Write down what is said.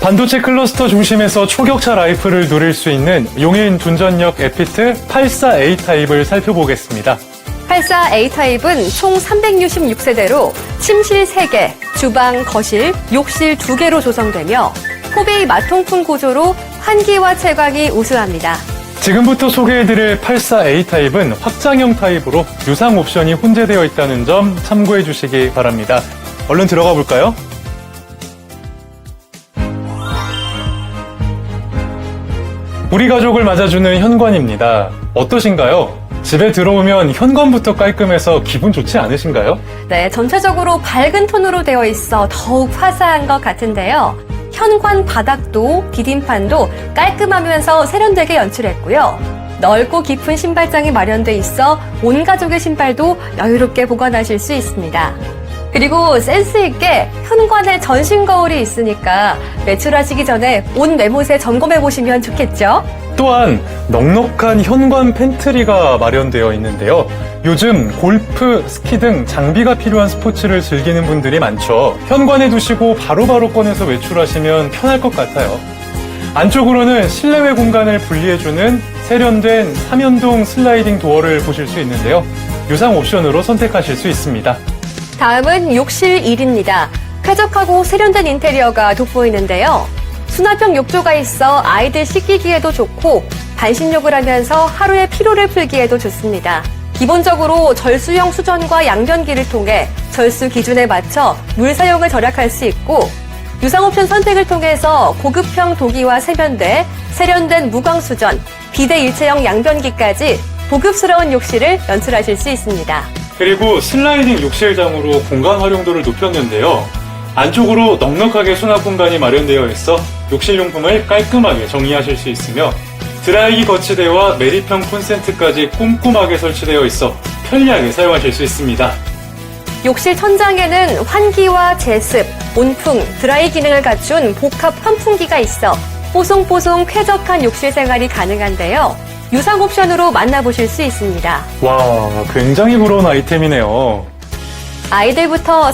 반도체 클러스터 중심에서 초격차 라이플을 누릴 수 있는 용인 둔전역 에피트 84A 타입을 살펴보겠습니다. 84A 타입은 총 366세대로 침실 3개, 주방, 거실, 욕실 2개로 조성되며 포베이 마통풍 구조로 환기와 채광이 우수합니다. 지금부터 소개해드릴 84A 타입은 확장형 타입으로 유상 옵션이 혼재되어 있다는 점 참고해 주시기 바랍니다. 얼른 들어가 볼까요? 우리 가족을 맞아주는 현관입니다. 어떠신가요? 집에 들어오면 현관부터 깔끔해서 기분 좋지 않으신가요? 네, 전체적으로 밝은 톤으로 되어 있어 더욱 화사한 것 같은데요. 현관 바닥도 디딤판도 깔끔하면서 세련되게 연출했고요. 넓고 깊은 신발장이 마련돼 있어 온 가족의 신발도 여유롭게 보관하실 수 있습니다. 그리고 센스 있게 현관에 전신 거울이 있으니까 외출하시기 전에 옷 매못에 점검해 보시면 좋겠죠? 또한 넉넉한 현관 팬트리가 마련되어 있는데요. 요즘 골프, 스키 등 장비가 필요한 스포츠를 즐기는 분들이 많죠. 현관에 두시고 바로바로 꺼내서 외출하시면 편할 것 같아요. 안쪽으로는 실내외 공간을 분리해주는 세련된 3연동 슬라이딩 도어를 보실 수 있는데요. 유상 옵션으로 선택하실 수 있습니다. 다음은 욕실 1입니다. 쾌적하고 세련된 인테리어가 돋보이는데요. 수납형 욕조가 있어 아이들 씻기기에도 좋고 반신욕을 하면서 하루의 피로를 풀기에도 좋습니다. 기본적으로 절수형 수전과 양변기를 통해 절수 기준에 맞춰 물 사용을 절약할 수 있고 유상 옵션 선택을 통해서 고급형 도기와 세면대, 세련된 무광 수전, 비대 일체형 양변기까지 고급스러운 욕실을 연출하실 수 있습니다. 그리고 슬라이딩 욕실장으로 공간 활용도를 높였는데요. 안쪽으로 넉넉하게 수납 공간이 마련되어 있어 욕실용품을 깔끔하게 정리하실 수 있으며 드라이기 거치대와 메리평 콘센트까지 꼼꼼하게 설치되어 있어 편리하게 사용하실 수 있습니다. 욕실 천장에는 환기와 제습, 온풍, 드라이 기능을 갖춘 복합 환풍기가 있어 뽀송뽀송 쾌적한 욕실 생활이 가능한데요. 유상 옵션으로 만나보실 수 있습니다. 와, 굉장히 부러운 아이템이네요. 아이들부터